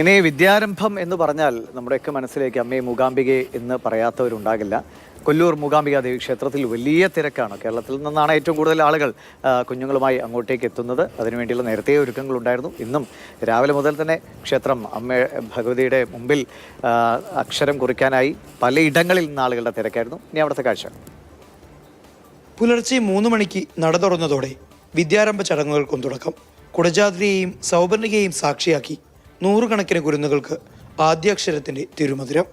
ഇനി വിദ്യാരംഭം എന്ന് പറഞ്ഞാൽ നമ്മുടെയൊക്കെ മനസ്സിലേക്ക് അമ്മയെ മൂകാംബികയെ എന്ന് പറയാത്തവരുണ്ടാകില്ല. കൊല്ലൂർ മൂകാംബിക ദേവി ക്ഷേത്രത്തിൽ വലിയ തിരക്കാണ്. കേരളത്തിൽ നിന്നാണ് ഏറ്റവും കൂടുതൽ ആളുകൾ കുഞ്ഞുങ്ങളുമായി അങ്ങോട്ടേക്ക് എത്തുന്നത്. അതിനുവേണ്ടിയുള്ള നേരത്തെ ഒരുക്കങ്ങളുണ്ടായിരുന്നു. ഇന്നും രാവിലെ മുതൽ തന്നെ ക്ഷേത്രം അമ്മ ഭഗവതിയുടെ മുമ്പിൽ അക്ഷരം കുറിക്കാനായി പലയിടങ്ങളിൽ നിന്ന് ആളുകളുടെ തിരക്കായിരുന്നു. ഇനി അവിടുത്തെ കാഴ്ച. പുലർച്ചെ മൂന്ന് മണിക്ക് നട തുറന്നതോടെ വിദ്യാരംഭ ചടങ്ങുകൾക്കും തുടക്കം. കുടജാദ്രിയെയും സൗപർണികയെയും സാക്ഷിയാക്കി നൂറുകണക്കിന് കുരുന്നുകൾക്ക് ആദ്യാക്ഷരത്തിന്റെ തിരുമധുരം.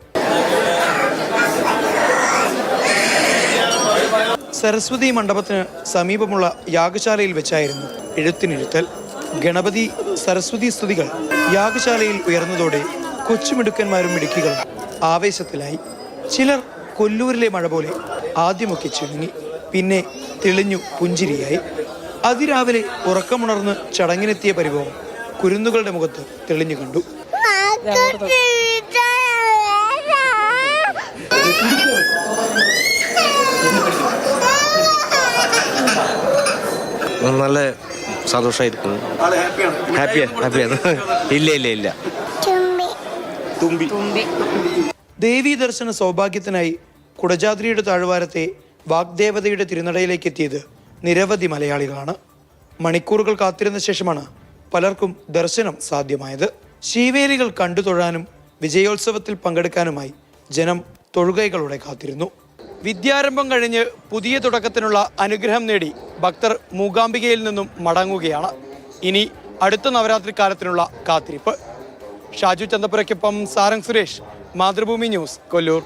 സരസ്വതി മണ്ഡപത്തിന് സമീപമുള്ള യാഗശാലയിൽ വെച്ചായിരുന്നു എഴുത്തിനിരുത്തൽ. ഗണപതി സരസ്വതി സ്തുതികൾ യാഗശാലയിൽ ഉയർന്നതോടെ കൊച്ചുമിടുക്കന്മാരും മിടുക്കികളും ആവേശത്തിലായി. ചിലർ കൊല്ലൂരിലെ മഴ പോലെ ആദ്യമൊക്കെ ചിണുങ്ങി പിന്നെ തെളിഞ്ഞു പുഞ്ചിരിയായി. അതിരാവിലെ ഉറക്കമുണർന്ന് ചടങ്ങിനെത്തിയ പരിഭവം കുരുന്നുകളുടെ മുഖത്ത് തെളിഞ്ഞു കണ്ടു. നല്ല സന്തോഷമായിരിക്കുന്നു ഹാപ്പിയാ ഹാപ്പിയാണ്. ഇല്ല ഇല്ല ഇല്ല. ദേവീ ദർശന സൗഭാഗ്യത്തിനായി കുടജാദ്രിയുടെ താഴ്വാരത്തെ വാഗ്ദേവതയുടെ തിരുനടയിലേക്ക് എത്തിയത് നിരവധി മലയാളികളാണ്. മണിക്കൂറുകൾ കാത്തിരുന്ന ശേഷമാണ് പലർക്കും ദർശനം സാധ്യമായത്. ശീവേലികൾ കണ്ടു തൊഴാനും വിജയോത്സവത്തിൽ പങ്കെടുക്കാനുമായി ജനം തൊഴുകൈകളോടെ കാത്തിരുന്നു. വിദ്യാരംഭം കഴിഞ്ഞ് പുതിയ തുടക്കത്തിനുള്ള അനുഗ്രഹം നേടി ഭക്തർ മൂകാംബികയിൽ നിന്നും മടങ്ങുകയാണ്. ഇനി അടുത്ത നവരാത്രി കാലത്തിനുള്ള കാത്തിരിപ്പ്. ഷാജു ചന്തപുരയ്ക്കൊപ്പം സാരംഗ് സുരേഷ് മാതൃഭൂമി ന്യൂസ് കൊല്ലൂർ.